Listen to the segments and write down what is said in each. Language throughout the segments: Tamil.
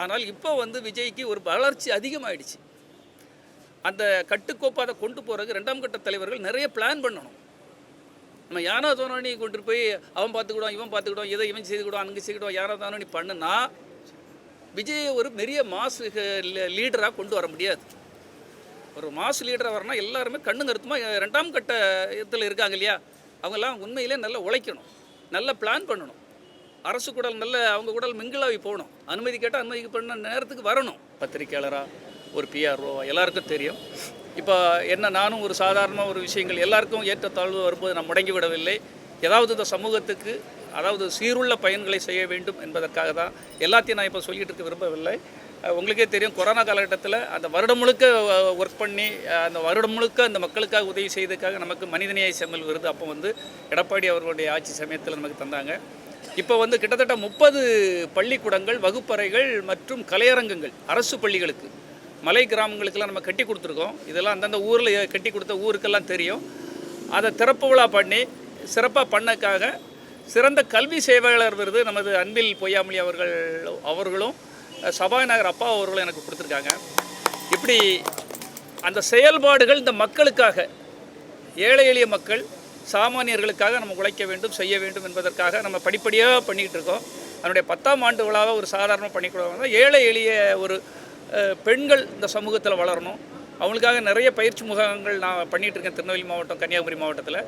ஆனால் இப்போ வந்து விஜய்க்கு ஒரு வளர்ச்சி அதிகமாகிடுச்சு அந்த கட்டுக்கோப்பாக அதை கொண்டு போகிறதுக்கு ரெண்டாம் கட்ட தலைவர்கள் நிறைய பிளான் பண்ணணும். நம்ம யாரோ தோனி கொண்டு போய் அவன் பார்த்துக்கிடுவான் இவன் பார்த்துக்கிடுவான் இதை இவன் செய்துக்கிடுவான் அங்கே செய்துக்கிடுவான் யாரோ தோனி பண்ணுனா விஜயை ஒரு பெரிய மாஸ் லீடராக கொண்டு வர முடியாது. ஒரு மாஸ் லீடராக வரனா எல்லாருமே கண்ணு கருத்துமாக ரெண்டாம் கட்ட இதில் இருக்காங்க இல்லையா? அவங்கெல்லாம் உண்மையிலே நல்லா உழைக்கணும். நல்ல பிளான் பண்ணணும். அரசு குடல் நல்ல அவங்க குடல் மிங்கிளாகி போகணும். அனுமதி கேட்டால் அனுமதி பண்ண நேரத்துக்கு வரணும். பத்திரிக்கையாளராக ஒரு பிஆர்ஓ எல்லாருக்கும் தெரியும். இப்போ என்ன நானும் ஒரு சாதாரண ஒரு விஷயங்கள் எல்லாருக்கும் ஏற்றத்தாழ்வு வரும்போது நான் முடங்கி விடவில்லை. ஏதாவது இந்த சமூகத்துக்கு அதாவது சீருள்ள பயன்களை செய்ய வேண்டும் என்பதற்காக தான் எல்லாத்தையும் நான் இப்போ சொல்லிட்டு இருக்க விரும்பவில்லை. உங்களுக்கே தெரியும் கொரோனா காலகட்டத்தில் அந்த வருடம் முழுக்க ஒர்க் பண்ணி அந்த வருடம் முழுக்க அந்த மக்களுக்காக உதவி செய்ததுக்காக நமக்கு மனிதநேய செம்மல் விருது அப்போ வந்து எடப்பாடி அவர்களுடைய ஆட்சி சமயத்தில் நமக்கு தந்தாங்க. இப்போ வந்து கிட்டத்தட்ட முப்பது பள்ளிக்கூடங்கள் வகுப்பறைகள் மற்றும் கலையரங்கங்கள் அரசு பள்ளிகளுக்கு. மலை கிராமங்களுக்கெல்லாம் நம்ம கட்டி கொடுத்துருக்கோம். இதெல்லாம் அந்தந்த ஊரில் கட்டி கொடுத்த ஊருக்கெல்லாம் தெரியும். அதை திறப்பு விழா பண்ணி சிறப்பாக பண்ணக்காக சிறந்த கல்வி சேவையாளர் விருது நமது அன்பில் பொய்யாமொழி அவர்கள் அவர்களும் சபாநாயகர் அப்பா அவர்களும் எனக்கு கொடுத்துருக்காங்க. இப்படி அந்த செயல்பாடுகள் இந்த மக்களுக்காக ஏழை எளிய மக்கள் சாமானியர்களுக்காக நம்ம உழைக்க வேண்டும் செய்ய வேண்டும் என்பதற்காக நம்ம படிப்படியாக பண்ணிக்கிட்டு இருக்கோம். அதனுடைய பத்தாம் ஆண்டு விழாவை ஒரு சாதாரணமாக பண்ணிக்கூடாது ஏழை எளிய ஒரு பெண்கள் இந்த சமூகத்தில் வளரணும். அவங்களுக்காக நிறைய பயிற்சி முகாம்கள் நான் பண்ணிகிட்டு இருக்கேன் திருநெல்வேலி மாவட்டம் கன்னியாகுமரி மாவட்டத்தில்.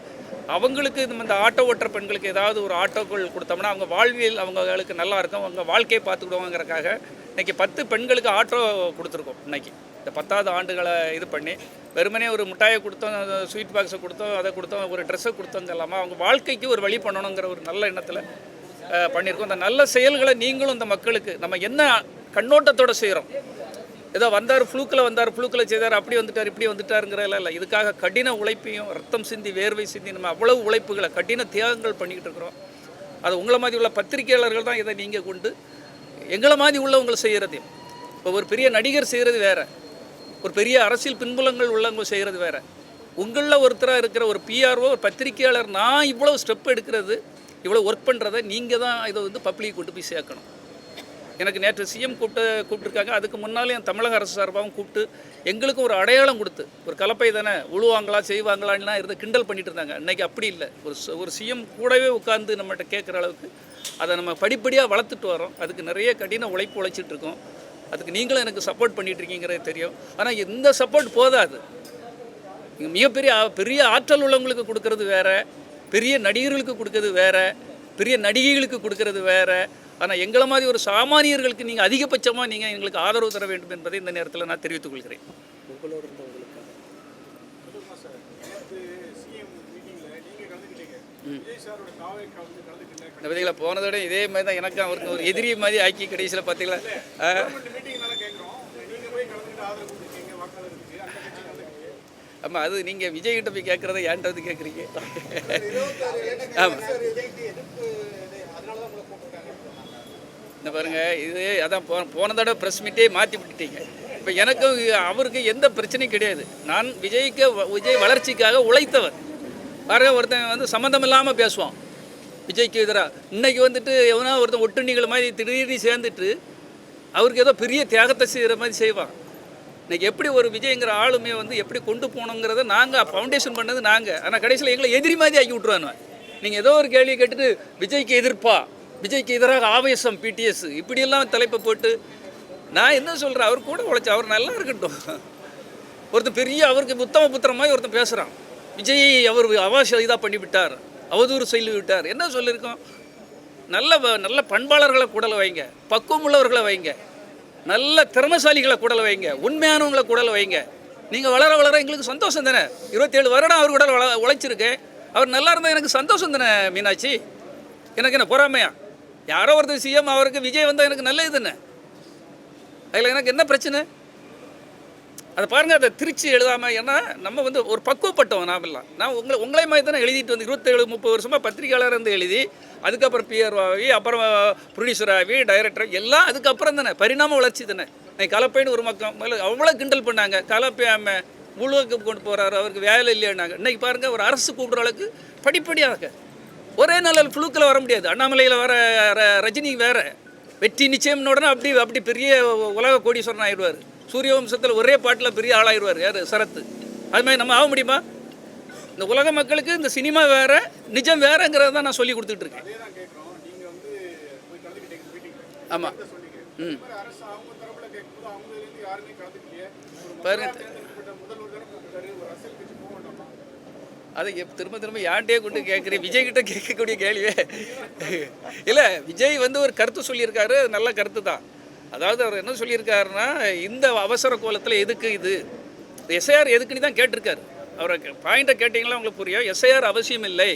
அவங்களுக்கு இந்த ஆட்டோ ஓட்டுற பெண்களுக்கு ஏதாவது ஒரு ஆட்டோக்கள் கொடுத்தோம்னா அவங்க வாழ்வியல் அவங்களுக்கு நல்லா இருக்கும். அவங்க வாழ்க்கையை பார்த்துக்கிடுவாங்கிறக்காக இன்றைக்கி பத்து பெண்களுக்கு ஆட்டோ கொடுத்துருக்கோம் இன்றைக்கி இந்த பத்தாவது ஆண்டுகளை இது பண்ணி வெறுமனே ஒரு மிட்டாயை கொடுத்தோம் ஸ்வீட் பாக்ஸை கொடுத்தோம் அதை கொடுத்தோம் ஒரு ட்ரெஸ்ஸை கொடுத்தோம் இல்லாமல் அவங்க வாழ்க்கைக்கு ஒரு வழி பண்ணணுங்கிற ஒரு நல்ல எண்ணத்தில் பண்ணியிருக்கோம். அந்த நல்ல செயல்களை நீங்களும் இந்த மக்களுக்கு நம்ம என்ன கண்ணோட்டத்தோட செய்கிறோம் ஏதோ வந்தார் ஃப்ளூக்கில் வந்தார் ஃப்ளூக்கில் செய்தார் அப்படி வந்துட்டார் இப்படி வந்துட்டாருங்கிறதெல்லாம் இல்லை இதுக்காக கடின உழைப்பையும் ரத்தம் சிந்தி வேர்வை சிந்தி நம்ம அவ்வளவு உழைப்புகளை கடின தியாகங்கள் பண்ணிக்கிட்டு இருக்கிறோம். அது உங்களை மாதிரி உள்ள பத்திரிகையாளர்கள் தான் இதை நீங்கள் கொண்டு எங்களை மாதிரி உள்ளவங்களை செய்கிறதையும் இப்போ ஒரு பெரிய நடிகர் செய்கிறது வேற. ஒரு பெரிய அரசியல் பின்புலங்கள் உள்ளவங்க செய்கிறது வேற. உங்களில் ஒருத்தராக இருக்கிற ஒரு பிஆர்ஓ ஒரு பத்திரிகையாளர் நான் இவ்வளோ ஸ்டெப் எடுக்கிறது இவ்வளோ ஒர்க் பண்ணுறதை நீங்கள் தான் இதை வந்து பப்ளிக் கொண்டு போய் சேர்க்கணும். எனக்கு நேற்று சிஎம் கூப்பிட்டு கூப்பிட்டுருக்காங்க. அதுக்கு முன்னாலே என் தமிழக அரசு சார்பாகவும் கூப்பிட்டு எங்களுக்கும் ஒரு அடையாளம் கொடுத்து ஒரு கலப்பை தானே உழுவாங்களா செய்வாங்களான்லாம் இருந்து கிண்டல் பண்ணிட்டு இருந்தாங்க. இன்றைக்கி அப்படி இல்லை. ஒரு ஒரு சிஎம் கூடவே உட்காந்து நம்மகிட்ட கேட்குற அளவுக்கு அதை நம்ம படிப்படியாக வளர்த்துட்டு வரோம். அதுக்கு நிறைய கடின உழைப்பு உழைச்சிட்டு இருக்கோம். அதுக்கு நீங்களும் எனக்கு சப்போர்ட் பண்ணிகிட்ருக்கீங்கிறது தெரியும். ஆனால் இந்த சப்போர்ட் போதாது. நீங்கள் மிகப்பெரிய பெரிய ஆற்றல் உள்ளவங்களுக்கு கொடுக்கறது வேற பெரிய நடிகர்களுக்கு கொடுக்கறது வேறு பெரிய நடிகைகளுக்கு கொடுக்கறது வேறு. ஆனால் எங்களை மாதிரி ஒரு சாமானியர்களுக்கு நீங்கள் அதிகபட்சமாக நீங்கள் எங்களுக்கு ஆதரவு தர வேண்டும் என்பதை இந்த நேரத்தில் நான் தெரிவித்துக் கொள்கிறேன் உங்களோட இருந்தவங்களுக்காக இந்த பதிகளை போனதோட இதே மாதிரி தான் எனக்கு அவருக்கு ஒரு எதிரி மாதிரி ஆக்கி கடைசியில் பார்த்தீங்களா? ஆமாம் அது நீங்கள் விஜய் கிட்ட போய் கேட்குறத ஏன்ட்ட வந்து கேட்குறீங்க ஆமாம் இந்த பாருங்க இது அதான் போ போன தடவை ப்ரெஸ் மீட்டே மாற்றி விட்டுட்டீங்க. இப்போ எனக்கும் அவருக்கு எந்த பிரச்சனையும் கிடையாது. நான் விஜய்க்கு விஜய் வளர்ச்சிக்காக உழைத்தவர். பாருங்க ஒருத்தன் வந்து சம்மந்தம் இல்லாமல் பேசுவான். விஜய்க்கு எதிராக இன்னைக்கு வந்துட்டு எவனா ஒருத்தன் ஒட்டுண்ணிகள் மாதிரி திடீர்னு சேர்ந்துட்டு அவருக்கு ஏதோ பெரிய தியாகத்தை செய்கிற மாதிரி செய்வான். இன்றைக்கி எப்படி ஒரு விஜய்ங்கிற ஆளுமே வந்து எப்படி கொண்டு போகணுங்கிறத நாங்கள் ஃபவுண்டேஷன் பண்ணது நாங்கள் ஆனால் கடைசியில் எங்களை எதிரி மாதிரி ஆக்கி விட்ருவானுவேன் நீங்கள் ஏதோ ஒரு கேள்வி கேட்டுட்டு விஜய்க்கு எதிர்ப்பா? விஜய்க்கு எதிராக ஆவேசம் பிடிஎஸ் இப்படியெல்லாம் தலைப்பை போட்டு நான் என்ன சொல்கிறேன் அவர் கூட உழைச்சா அவர் நல்லா இருக்கட்டும். ஒருத்தன் பெரிய அவருக்கு உத்தம புத்திரம் மாதிரி ஒருத்தன் பேசுகிறான் விஜய் அவர் அவாச இதாக பண்ணிவிட்டார் அவதூறு சொல்லி விட்டார் என்ன சொல்லியிருக்கோம்? நல்ல வ- நல்ல பண்பாளர்களை கூடல வைங்க பக்குவம் உள்ளவர்களை வைங்க நல்ல திறமைசாலிகளை கூடல வைங்க உண்மையானவங்களை கூடல வைங்க. நீங்கள் வளர வளர எங்களுக்கு சந்தோஷம் தானே? இருபத்தேழு வருடம் அவர் கூட வள உழைச்சிருக்கேன் அவர் நல்லா இருந்தால் எனக்கு சந்தோஷம் தானே மீனாட்சி? எனக்கு என்ன பொறாமையா? யாரோ ஒருத்தர் சிஎம் அவருக்கு விஜய் வந்தால் எனக்கு நல்லது தானே? அதில் எனக்கு என்ன பிரச்சனை? அதை பாருங்கள் அதை திருச்சி எழுதாமல் ஏன்னா நம்ம வந்து ஒரு பக்குவப்பட்டவன் நாமெல்லாம் நான் உங்களை உங்களே மாதிரி தானே எழுதிட்டு வந்து இருபத்தேழு முப்பது வருஷமாக பத்திரிகையாளர் இருந்து எழுதி அதுக்கப்புறம் பிஆர் ஆகி அப்புறம் ப்ரொடியூசர் ஆகி டைரக்டர் எல்லாம் அதுக்கப்புறம் தானே பரிணாம வளர்ச்சி தானே. இன்னைக்கு கலப்பைன்னு ஒரு மக்கள் முதல்ல அவ்வளோ கிண்டல் பண்ணாங்க. கலப்பையாம உழுவுக்கு கொண்டு போகிறாரு அவருக்கு வேலை இல்லைன்னாங்க. இன்றைக்கி பாருங்கள் ஒரு அரசு கூப்பிட்ற அளவுக்கு படிப்படியாக. ஒரே நாளில் ஃப்ளூக்கில் வர முடியாது. அண்ணாமலையில் வர ரஜினி வேற. வெற்றி நிச்சயம்னு உடனே அப்படி அப்படி பெரிய உலக கோடீஸ்வரன் ஆயிடுவார். சூரிய வம்சத்தில் ஒரே பாட்டில் பெரிய ஆளாயிடுவார் யார்? சரத்து அது மாதிரி நம்ம ஆக முடியுமா? இந்த உலக மக்களுக்கு இந்த சினிமா வேற நிஜம் வேறங்கிறத தான் நான் சொல்லி கொடுத்துட்டு இருக்கேன். ஆமாம் ம். பாருங்க. அதை எப் திரும்ப திரும்ப யார்கிட்டயே கொண்டு கேட்குறேன் விஜய் கிட்ட கேட்கக்கூடிய கேள்வியே. இல்லை விஜய் வந்து ஒரு கருத்து சொல்லியிருக்காரு. நல்ல கருத்து தான் அதாவது அவர் என்ன சொல்லியிருக்காருன்னா இந்த அவசர கோலத்தில் எதுக்கு இது? எஸ்ஐஆர் எதுக்குன்னு தான் கேட்டிருக்காரு. அவரை பாயிண்ட்டை கேட்டிங்களா உங்களுக்கு புரியும்? எஸ்ஐஆர் அவசியம் இல்லை.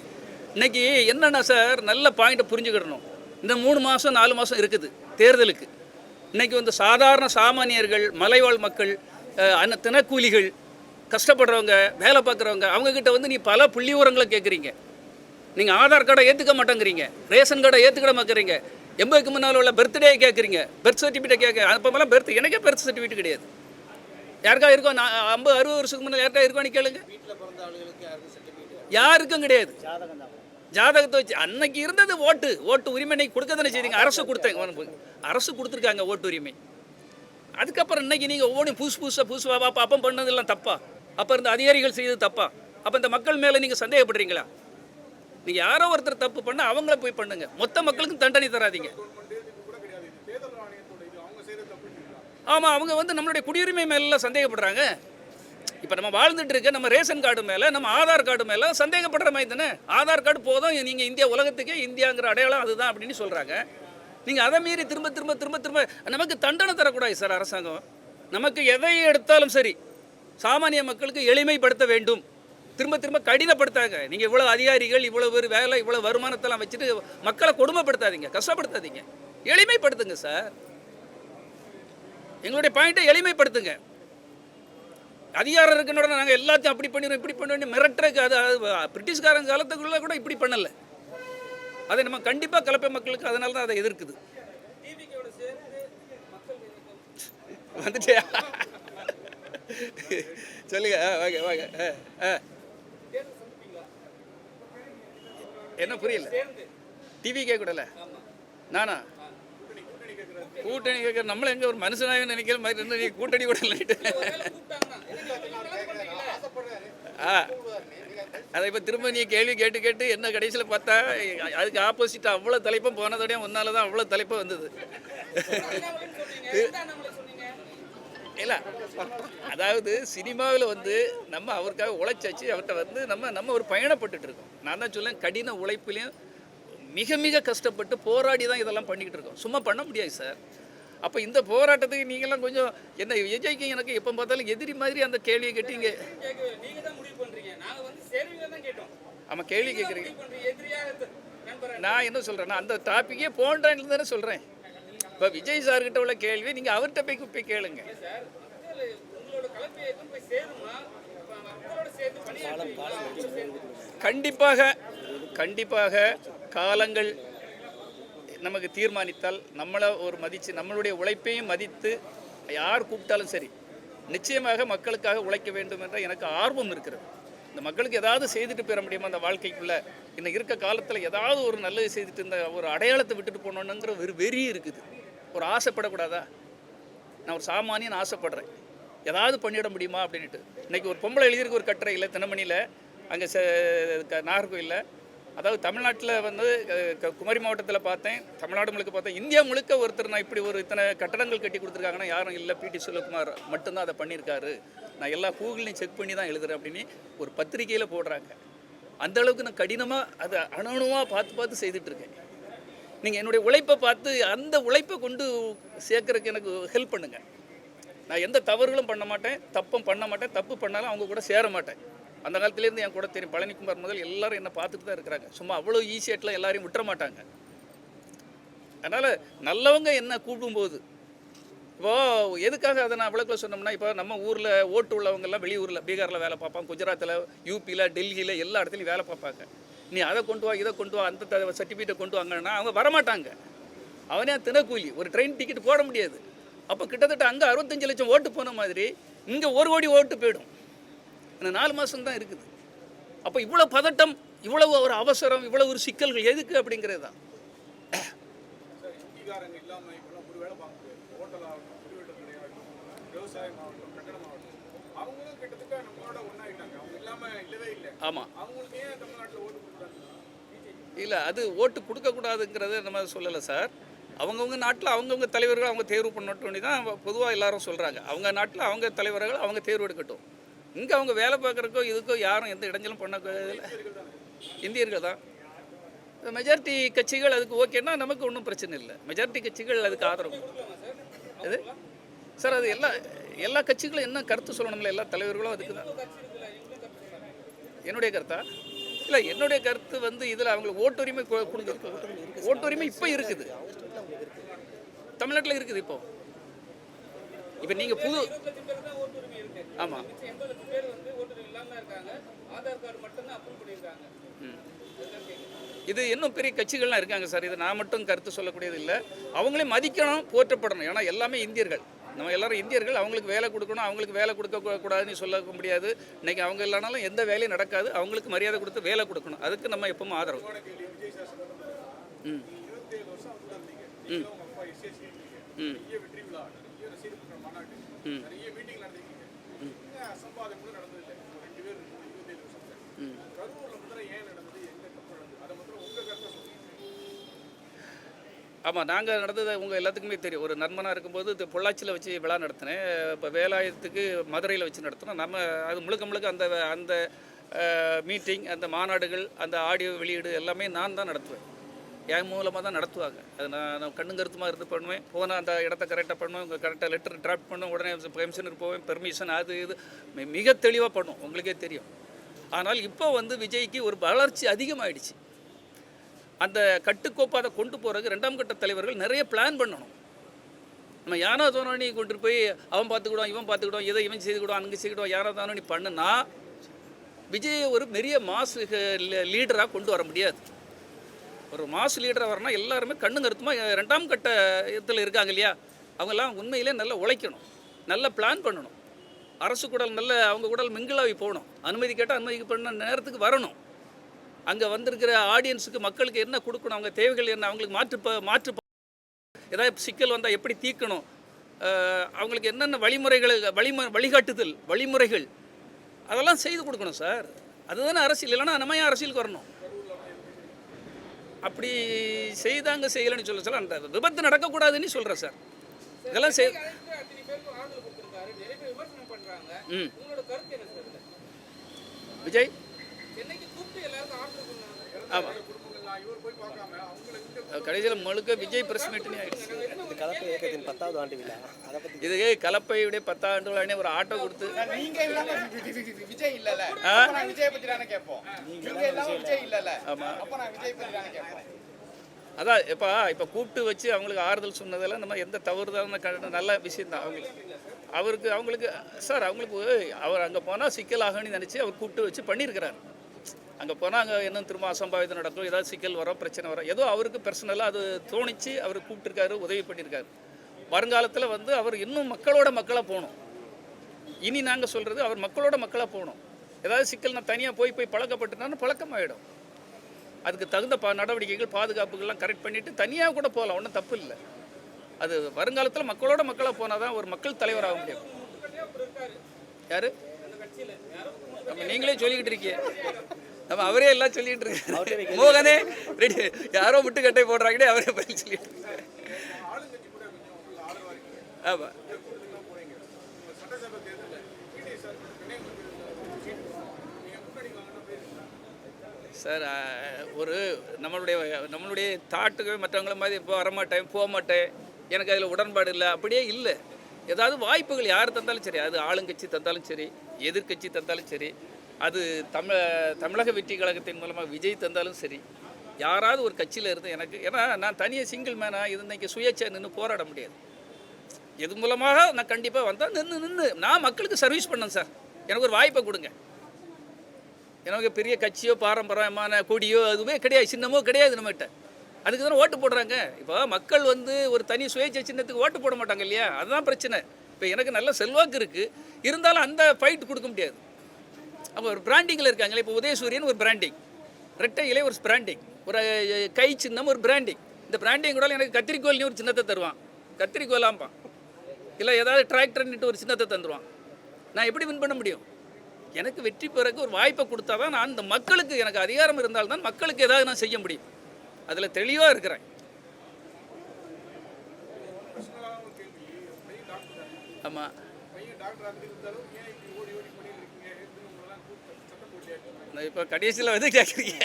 இன்றைக்கி என்னென்னா சார் நல்ல பாயிண்ட்டை புரிஞ்சுக்கிடணும். இந்த மூணு மாதம் நாலு மாதம் இருக்குது தேர்தலுக்கு. இன்றைக்கி வந்து சாதாரண சாமானியர்கள் மலைவாழ் மக்கள் அஹ், அன்ன தினக்கூலிகள் கஷ்டப்படுறவங்க வேலை பார்க்குறவங்க அவங்கக்கிட்ட வந்து நீ பல புள்ளி உரங்களை கேட்குறீங்க. நீங்கள் ஆதார் கார்டை ஏற்றுக்க மாட்டேங்கிறீங்க. ரேஷன் கார்டை ஏற்றுக்கிட மாட்டேங்கிறீங்க. எண்பதுக்கு முன்னால் உள்ள பர்த்டே கேட்குறீங்க. பர்த் சர்டிஃபிகேட்டை கேட்க அப்போலாம் பர்த் எனக்கே பர்த் சர்டிஃபிகேட் கிடையாது. யாருக்கா இருக்கோ நான் ஐம்பது அறுபது வருஷத்துக்கு முன்னாடி யாருக்கா இருக்கோன்னு கேளுங்க. யாருக்கும் கிடையாது. ஜாதகத்தை வச்சு அன்னைக்கு இருந்தது ஓட்டு. ஓட்டு உரிமை இன்னைக்கு கொடுக்க தானே செய்தீங்க. அரசு கொடுத்தாங்க அரசு கொடுத்துருக்காங்க ஓட்டு உரிமை. அதுக்கப்புறம் இன்னைக்கு நீங்கள் ஒவ்வொன்றும் புதுசு புதுசாக புதுசு அப்போ அப்போ பண்ணதெல்லாம் தப்பா. அப்போ இருந்த அதிகாரிகள் செய்தது தப்பா. அப்போ இந்த மக்கள் மேலே நீங்கள் சந்தேகப்படுறீங்களா? நீங்கள் யாரோ ஒருத்தர் தப்பு பண்ண அவங்கள போய் பண்ணுங்க. மொத்த மக்களுக்கும் தண்டனை தராதீங்க. ஆமாம் அவங்க வந்து நம்மளுடைய குடியுரிமை மேலெல்லாம் சந்தேகப்படுறாங்க. இப்போ நம்ம வாழ்ந்துட்டு இருக்க நம்ம ரேஷன் கார்டு மேலே நம்ம ஆதார் கார்டு மேலே சந்தேகப்படுற மாதிரி தானே? ஆதார் கார்டு போதும் நீங்கள் இந்தியா உலகத்துக்கே இந்தியாங்கிற அடையாளம் அதுதான் அப்படின்னு சொல்கிறாங்க நீங்கள் அதை மீறி திரும்ப திரும்ப திரும்ப திரும்ப நமக்கு தண்டனை தரக்கூடாது சார் அரசாங்கம். நமக்கு எதை எடுத்தாலும் சரி சாமானிய மக்களுக்கு எளிமைப்படுத்த வேண்டும். திரும்ப திரும்ப கடினப்படுத்தாங்க. நீங்கள் இவ்வளோ அதிகாரிகள் இவ்வளோ பேர் வேலை இவ்வளோ வருமானத்தெல்லாம் வச்சுட்டு மக்களை கொடுமைப்படுத்தாதீங்க கஷ்டப்படுத்தாதீங்க. எளிமைப்படுத்துங்க சார். எங்களுடைய பாயிண்ட்டை எளிமைப்படுத்துங்க. அதிகாரம் இருக்குன்னு நாங்கள் எல்லாத்தையும் அப்படி பண்ணிடுவோம் இப்படி பண்ணுவோம் மிரட்டுறதுக்கு அது பிரிட்டிஷ்காரங்க காலத்துக்குள்ள கூட இப்படி பண்ணலை. அதை நம்ம கண்டிப்பாக கலப்பை மக்களுக்கு அதனால தான் அதை எதிர்க்குது. வந்துட்டியா? சொல்லுங்க. வாங்க வாங்க ஆ, ஆ. என்ன புரியல? டிவி கேட்கக்கூடல? நானா? கூட்டணி கேட்குற நம்மள எங்க ஒரு மனுஷனாக நினைக்கிற மாதிரி இருந்தா நீ கூட்டணி கூட இல்லைட்டு ஆ. அதை இப்போ திரும்ப நீ கேள்வி கேட்டு கேட்டு என்ன கடைசியில் பார்த்தா அதுக்கு ஆப்போசிட் அவ்வளோ தலைப்பும் போனதோடய ஒன்னால தான் அவ்வளோ தலைப்பு வந்தது. இல்லை அதாவது சினிமாவில் வந்து நம்ம அவருக்காக உழைச்சாச்சு அவர்கிட்ட வந்து நம்ம நம்ம ஒரு பயணப்பட்டுட்டு இருக்கோம். நான் தான் சொல்லேன் கடின உழைப்புலையும் மிக மிக கஷ்டப்பட்டு போராடி தான் இதெல்லாம் பண்ணிக்கிட்டு இருக்கோம். சும்மா பண்ண முடியாது சார். அப்போ இந்த போராட்டத்துக்கு நீங்களாம் கொஞ்சம் என்ன விஜய்க்கு எனக்கு எப்போ பார்த்தாலும் எதிரி மாதிரி அந்த கேள்வியை கேட்டீங்க ஆமாம் கேள்வி கேட்குறீங்க நான் என்ன சொல்கிறேன்னா அந்த டாப்பிக்கே போன்றான்னு தானே சொல்கிறேன் இப்போ விஜய் சார்கிட்ட உள்ள கேள்வி நீங்கள் அவர்கிட்ட போய் போய் கேளுங்க கண்டிப்பாக கண்டிப்பாக காலங்கள் நமக்கு தீர்மானித்தால் நம்மளை ஒரு மதித்து நம்மளுடைய உழைப்பையும் மதித்து யார் கூப்பிட்டாலும் சரி நிச்சயமாக மக்களுக்காக உழைக்க வேண்டும் என்ற எனக்கு ஆர்வம் இருக்கிறது. இந்த மக்களுக்கு ஏதாவது செய்துட்டு போயிட முடியுமா அந்த வாழ்க்கைக்குள்ளே? இன்னும் இருக்க காலத்தில் ஏதாவது ஒரு நல்லது செய்துட்டு இந்த ஒரு அடையாளத்தை விட்டுட்டு போகணுங்கிற ஒரு வெறி இருக்குது. ஒரு ஆசைப்படக்கூடாதா? நான் ஒரு சாமானியன் ஆசைப்படுறேன். ஏதாவது பண்ணிட முடியுமா அப்படின்ட்டு இன்னைக்கு ஒரு பொம்பளை எழுதியிருக்கு ஒரு கட்டுரையில் தினமணியில். அங்கே நாகர்கோயிலில் அதாவது தமிழ்நாட்டில் வந்து க- குமரி மாவட்டத்தில் பார்த்தேன் தமிழ்நாடு முழுக்க பார்த்தேன். இந்தியா முழுக்க ஒருத்தர் நான் இப்படி ஒரு இத்தனை கட்டடங்கள் கட்டி கொடுத்துருக்காங்கன்னா யாரும் இல்லை. பிடி சுலகுமார் மட்டும்தான் அதை பண்ணியிருக்காரு. நான் எல்லா கூகுள்லையும் செக் பண்ணி தான் எழுதுறேன் அப்படின்னு ஒரு பத்திரிக்கையில் போடுறாங்க. அந்த அளவுக்கு நான் கடினமாக அதை அணுவணுவாக பார்த்து பார்த்து செய்துட்டுருக்கேன் நீங்கள் என்னுடைய உழைப்பை பார்த்து அந்த உழைப்பை கொண்டு சேர்க்கறதுக்கு எனக்கு ஹெல்ப் பண்ணுங்கள் நான் எந்த தவறுகளும் பண்ண மாட்டேன். தப்பும் பண்ண மாட்டேன். தப்பு பண்ணாலும் அவங்க கூட சேர மாட்டேன். அந்த காலத்துலேருந்து என் கூட தெரியும். பழனிக்குமார் முதல் எல்லாரும் என்னை பார்த்துட்டு தான் இருக்கிறாங்க. சும்மா அவ்வளோ ஈஸியாட்டில் எல்லாரையும் விட்டுற மாட்டாங்க. அதனால் நல்லவங்க என்ன கூப்பிடும்போது இப்போது எதுக்காக அதை நான் விளக்கில் சொன்னோம்னா இப்போ நம்ம ஊரில் ஓட்டு உள்ளவங்கெல்லாம் வெளியூரில் பீகாரில் வேலை பார்ப்பாங்க. குஜராத்தில் யூபியில் டெல்லியில் எல்லா இடத்துலையும் வேலை பார்ப்பாங்க. நீ அதை கொண்டு வா இதை கொண்டு வா அந்த சர்டிஃபிகேட்டை கொண்டு வாங்கன்னா அவங்க வரமாட்டாங்க. அவனே தினக்கூலி ஒரு ட்ரெயின் டிக்கெட் போட முடியாது. அப்போ கிட்டத்தட்ட அங்கே அறுபத்தஞ்சு லட்சம் ஓட்டு போன மாதிரி இங்கே ஒரு கோடி ஓட்டு போயிடும். இந்த நாலு மாதம் தான் இருக்குது. அப்போ இவ்வளோ பதட்டம் இவ்வளவு ஒரு அவசரம் இவ்வளவு ஒரு சிக்கல்கள் எதுக்கு அப்படிங்கிறது தான். ஒரு வேலை பார்க்க ஹோட்டல் ஆகட்டும் விவசாயம் ஆகட்டும் ஆகட்டும் அவங்களும் கிட்டத்தட்ட நம்மளோட ஒன்றாயிட்டாங்க அவங்க இல்லாம இல்லவே இல்லை. ஆமாம் அவங்களுக்கு தமிழ்நாட்டில் ஓட்டு கொடுக்குறாங்க இல்லை அது ஓட்டு கொடுக்கக்கூடாதுங்கிறத நம்ம சொல்லலை சார். அவங்கவுங்க நாட்டில் அவங்கவுங்க தலைவர்கள் அவங்க தேர்வு பண்ணட்டும் தான் பொதுவாக எல்லாரும் சொல்கிறாங்க அவங்க நாட்டில் அவங்க தலைவர்கள் அவங்க தேர்வு எடுக்கட்டும். இங்கே அவங்க வேலை பார்க்குறக்கோ இதுக்கோ யாரும் எந்த இடைஞ்சலும் பண்ண இந்தியர்கள் தான்? மெஜாரிட்டி கட்சிகள் அதுக்கு ஓகேன்னா நமக்கு ஒன்றும் பிரச்சனை இல்லை. மெஜாரிட்டி கட்சிகள் அதுக்கு ஆதரவு. எது சார் அது எல்லா எல்லா கட்சிகளும் என்ன கருத்து சொல்லணும்ல? எல்லா தலைவர்களும் அதுக்கு தான். என்னுடைய கருத்தா? இல்லை என்னுடைய கருத்து வந்து இதில் அவங்களுக்கு ஓட்டுரிமை கொடுக்குறது ஓட்டுரிமை இப்போ இருக்குது. தமிழ்நாட்டில் இருக்குது இப்போ. இப்போ நீங்கள் புது ஆமா. ஆமாம் இது இன்னும் பெரிய கட்சிகள்லாம் இருக்காங்க சார். இது நான் மட்டும் கருத்து சொல்லக்கூடியது இல்லை. அவங்களே மதிக்கணும் போற்றப்படணும். ஏன்னா எல்லாமே இந்தியர்கள். நம்ம எல்லாரும் இந்தியர்கள் அவங்களுக்கு வேலை கொடுக்கணும் அவங்களுக்கு வேலை கொடுக்க கூடாதுன்னு சொல்ல முடியாது. இன்னைக்கு அவங்க இல்லைனாலும் எந்த வேலையும் நடக்காது. அவங்களுக்கு மரியாதை கொடுத்து வேலை கொடுக்கணும். அதுக்கு நம்ம எப்பவும் ஆதரவு. ம். ம். ம். சொன்னது ம். ஆமாம் நாங்கள் நடந்தது உங்கள் எல்லாத்துக்குமே தெரியும். ஒரு நண்பனாக இருக்கும்போது இது பொள்ளாச்சியில் வச்சு விழா நடத்தினேன். இப்போ வேலாயத்துக்கு மதுரையில் வச்சு நடத்தினோம். நம்ம அது முழுக்க முழுக்க அந்த அந்த மீட்டிங் அந்த மாநாடுகள் அந்த ஆடியோ வெளியீடு எல்லாமே நான் தான் நடத்துவேன். என் மூலமாக தான் நடத்துவாங்க. அது நான் நான் கண்ணும் கருத்துமாக இருந்து பண்ணுவேன். போனால் அந்த இடத்த கரெக்டாக பண்ணுவேன். கரெக்டாக லெட்டர் டிராஃப்ட் பண்ணுவேன். உடனே பென்ஷனுக்கு போவேன். பெர்மிஷன் அது இது. மிக தெளிவாக பண்ணும் உங்களுக்கே தெரியும். ஆனால் இப்போ வந்து விஜய்க்கு ஒரு வளர்ச்சி அதிகமாகிடுச்சு அந்த கட்டுக்கோப்பாக அதை கொண்டு போகிறதுக்கு ரெண்டாம் கட்ட தலைவர்கள் நிறைய பிளான் பண்ணணும். நம்ம யாரோ தோனி கொண்டு போய் அவன் பார்த்துக்கிடுவான் இவன் பார்த்துக்கிடுவான் இதை இவன் செய்துக்கிடுவான் அங்கே செய்துக்கிடுவான் யாரோ தோனி பண்ணுனா விஜயை ஒரு பெரிய மாஸ் லீடராக கொண்டு வர முடியாது. ஒரு மாஸ் லீடராக வரனா எல்லாருமே கண்ணு கருத்துமாக ரெண்டாம் கட்ட இதில் இருக்காங்க இல்லையா? அவங்கெல்லாம் உண்மையிலே நல்லா உழைக்கணும் நல்ல பிளான் பண்ணணும். அரசு கூடல் நல்ல அவங்க கூடல் மிங்கிளாவி போகணும். அனுமதி கேட்டால் அனுமதி பண்ண நேரத்துக்கு வரணும். அங்கே வந்திருக்கிற ஆடியன்ஸுக்கு மக்களுக்கு என்ன கொடுக்கணும் அவங்க தேவைகள் என்ன அவங்களுக்கு மாற்று மாற்று ஏதாவது சிக்கல் வந்தால் எப்படி தீர்க்கணும் அவங்களுக்கு என்னென்ன வழிமுறைகள் வழிமு வழிகாட்டுதல் வழிமுறைகள் அதெல்லாம் செய்து கொடுக்கணும் சார் அதுதானே அரசியல் இல்லைன்னா நம்ம ஏன் அரசியலுக்கு வரணும் அப்படி செய்தாங்க செய்யலைன்னு சொல்ல சொல்ல அந்த விபத்து நடக்கக்கூடாதுன்னு சொல்கிறேன் சார் இதெல்லாம் செய் ம் விஜய் ஆமாம் குடும்பங்கள்லாம் இவர் போய் பார்க்காம அவங்கள இங்க கடைசியில் முழுக்க விஜய் பிரஸ் மீட்டுன்னு ஆயிடுச்சு. இந்த கலப்பு இயக்கத்தின் பத்தாவது ஆண்டு விழா. அதை பத்தி இது கலப்பையுடைய பத்தாண்டு விழானே ஒரு ஆட்டோ கொடுத்து. விஜய் இல்லல. ஆ? அப்ப நான் விஜய் பத்தி தானே கேட்போம். விஜய் இல்லல. ஆமா. அப்ப நான் விஜய் பத்தி தானே கேட்போம். அதான் இப்போ இப்போ கூப்பிட்டு வச்சு அவங்களுக்கு ஆறுதல் சொன்னதெல்லாம் நம்ம எந்த தவறுதான நல்ல விஷயம்தான் அவங்களுக்கு. அவருக்கு அவங்களுக்கு சார் அவங்களுக்கு அவர் அங்கே போனால் சிக்கலாகணும்னு நினச்சி அவர் கூப்பிட்டு வச்சு பண்ணியிருக்கிறார். அங்கே போனால் அங்கே இன்னும் திரும்ப அசம்பாவிதம் நடக்கும். ஏதாவது சிக்கல் வரும் பிரச்சனை வரும். ஏதோ அவருக்கு பர்சனலாக அது தோணிச்சு அவர் கூப்பிட்டுருக்காரு உதவி பண்ணியிருக்காரு. வருங்காலத்தில் வந்து அவர் இன்னும் மக்களோட மக்களாக போகணும். இனி நாங்கள் சொல்கிறது அவர் மக்களோட மக்களாக போகணும். ஏதாவது சிக்கல் நான் தனியாக போய் போய் பழக்கப்பட்டுனாலும் பழக்கமாகிடும் அதுக்கு தகுந்த பா நடவடிக்கைகள் பாதுகாப்புகள்லாம் கரெக்ட் பண்ணிவிட்டு தனியாக கூட போகலாம். ஒன்றும் தப்பு இல்லை. அது வருங்காலத்தில் மக்களோட மக்களாக போனால் தான் ஒரு மக்கள் தலைவராக முடியும். யார்? நம்ம நீங்களே சொல்லிக்கிட்டு இருக்கீங்க. நம்ம அவரே எல்லாம் சொல்லிட்டு இருக்கு மோகனே ரெடி. யாரோ முட்டுக்கட்டை போடுறாங்கன்னே அவரே பதில் சொல்லிட்டு ஆமாம் சார் ஒரு நம்மளுடைய நம்மளுடைய தாட்டுக்கு மற்றவங்கள மாதிரி இப்போ வரமாட்டேன் போக மாட்டேன் எனக்கு அதில் உடன்பாடு இல்லை. அப்படியே இல்லை. ஏதாவது வாய்ப்புகள் யார் தந்தாலும் சரி அது ஆளுங்கட்சி தந்தாலும் சரி எதிர்க்கட்சி தந்தாலும் சரி அது தமிழ தமிழக வெற்றி கழகத்தின் மூலமாக விஜய் தந்தாலும் சரி யாராவது ஒரு கட்சியில் இருந்து எனக்கு ஏன்னா நான் தனியாக சிங்கிள் மேனாக இது சுயேட்சை நின்று போராட முடியாது. இது மூலமாக நான் கண்டிப்பாக வந்தால் நின்று நின்று நான் மக்களுக்கு சர்வீஸ் பண்ணேன் சார் எனக்கு ஒரு வாய்ப்பை கொடுங்க. எனக்கு பெரிய கட்சியோ பாரம்பரியமான கொடியோ அதுவே கிடையாது சின்னமோ கிடையாது நம்மகிட்ட. அதுக்கு தானே ஓட்டு போடுறாங்க. இப்போ மக்கள் வந்து ஒரு தனி சுயேட்சை சின்னத்துக்கு ஓட்டு போட மாட்டாங்க இல்லையா? அதுதான் பிரச்சனை. இப்போ எனக்கு நல்ல செல்வாக்கு இருக்குது இருந்தாலும் அந்த ஃபைட் கொடுக்க முடியாது. அப்போ ஒரு பிராண்டிங்கில் இருக்காங்களே இப்போ உதயசூரியன் ஒரு பிராண்டிங் ரெட்டை இலை ஒரு பிராண்டிங் ஒரு கை சின்னம் ஒரு பிராண்டிங் இந்த பிராண்டிங் கூட எனக்கு கத்திரிக்கோல்னு ஒரு சின்னத்தை தருவான். கத்திரிக்கோலாம்பான். இல்லை ஏதாவது டிராக்டர்னுட்டு ஒரு சின்னத்தை தந்துடுவான் நான் எப்படி வின் பண்ண முடியும்? எனக்கு வெற்றி பெறக்கு ஒரு வாய்ப்பை கொடுத்தா தான் நான் அந்த மக்களுக்கு எனக்கு அதிகாரம் இருந்தால்தான் மக்களுக்கு ஏதாவது நான் செய்ய முடியும். அதில் தெளிவாக இருக்கிறேன். ஆமாம் டாக்டர் நான் இப்போ கடைசியில் வந்து கேட்குறீங்க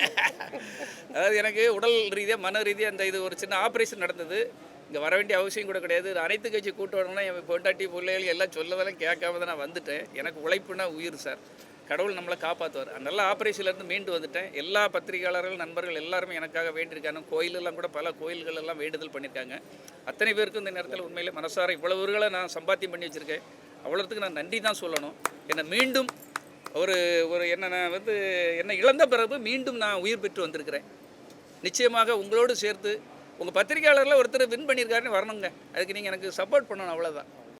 அதாவது எனக்கு உடல் ரீதியாக மன ரீதியாக அந்த இது ஒரு சின்ன ஆப்ரேஷன் நடந்தது. இங்கே வர வேண்டிய அவசியம் கூட கிடையாது. அனைத்து கட்சி கூட்டணும்னா என் பொண்டாட்டி பிள்ளைகள் எல்லாம் சொல்லவெல்லாம் கேட்காம தான் நான் வந்துட்டேன். எனக்கு உழைப்புனா உயிர் சார். கடவுள் நம்மளை காப்பாற்றுவார் நல்ல ஆப்ரேஷன்லேருந்து மீண்டு வந்துட்டேன். எல்லா பத்திரிகையாளர்கள் நண்பர்கள் எல்லாருமே எனக்காக வேண்டியிருக்காங்க. கோயிலெல்லாம் கூட பல கோயில்கள் எல்லாம் வேண்டுதல் பண்ணியிருக்காங்க. அத்தனை பேருக்கும் இந்த நேரத்தில் உண்மையிலே மனசார இவ்வளவுகளை நான் சம்பாத்தியம் பண்ணி வச்சுருக்கேன். அவ்வளோத்துக்கு நான் நன்றி தான் சொல்லணும். என்னை மீண்டும் ஒரு ஒரு என்ன நான் வந்து என்னை இழந்த பிறகு மீண்டும் நான் உயிர் பெற்று வந்திருக்கிறேன். நிச்சயமாக உங்களோடு சேர்த்து உங்கள் பத்திரிகையாளரில் ஒருத்தர் வின் பண்ணியிருக்காருன்னு வரணுங்க. அதுக்கு நீங்கள் எனக்கு சப்போர்ட் பண்ணணும் அவ்வளோதான்